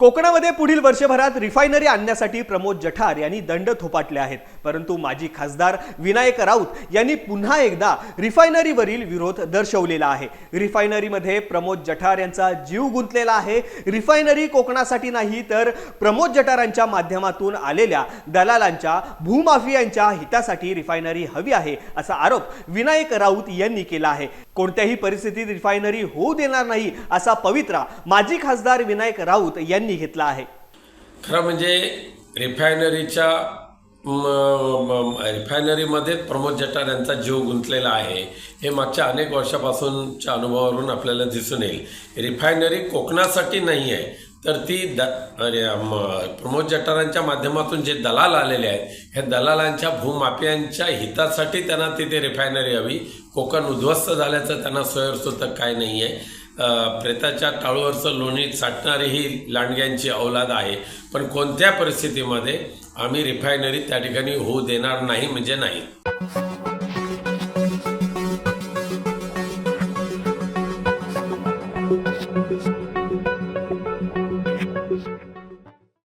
कोकणामध्ये पुढील वर्षभरात रिफायनरी आणण्यासाठी प्रमोद जठार यांनी दंड थोपाटले आहेत. परंतु माजी खासदार विनायक राऊत यांनी पुन्हा एकदा रिफायनरीवरील विरोध दर्शवलेला आहे. रिफायनरीमध्ये प्रमोद जठार यांचा जीव गुंतलेला आहे. रिफायनरी कोकणासाठी नाही तर प्रमोद जठारांच्या माध्यमातून आलेल्या दलालांच्या भूमाफियांच्या हितासाठी रिफायनरी हवी आहे असा आरोप विनायक राऊत यांनी केला आहे. कोणत्याही परिस्थितीत रिफायनरी होऊ देणार नाही असा पवित्रा माजी खासदार विनायक राऊत यांनी घेतला आहे. खरं म्हणजे रिफायनरीच्या रिफायनरीमध्ये प्रमोद जठार यांचा जीव गुंतलेला आहे. हे मागच्या अनेक वर्षापासूनच्या अनुभवावरून आपल्याला दिसून येईल. रिफायनरी कोकणासाठी नाही आहे तर ती द प्रमोद जठारांच्या माध्यमातून जे दलाल आलेले आहेत ह्या दलालांच्या भूमाफियांच्या हितासाठी त्यांना तिथे रिफायनरी हवी. कोकण उद्ध्वस्त झाल्याचं त्यांना सोयरसुतक काय नाही आहे. प्रेताच्या टाळूवरचं लोणी चाटणारी ही लांडग्यांची औलाद आहे. पण कोणत्या परिस्थितीमध्ये आम्ही रिफायनरी त्या ठिकाणी होऊ देणार नाही म्हणजे नाही.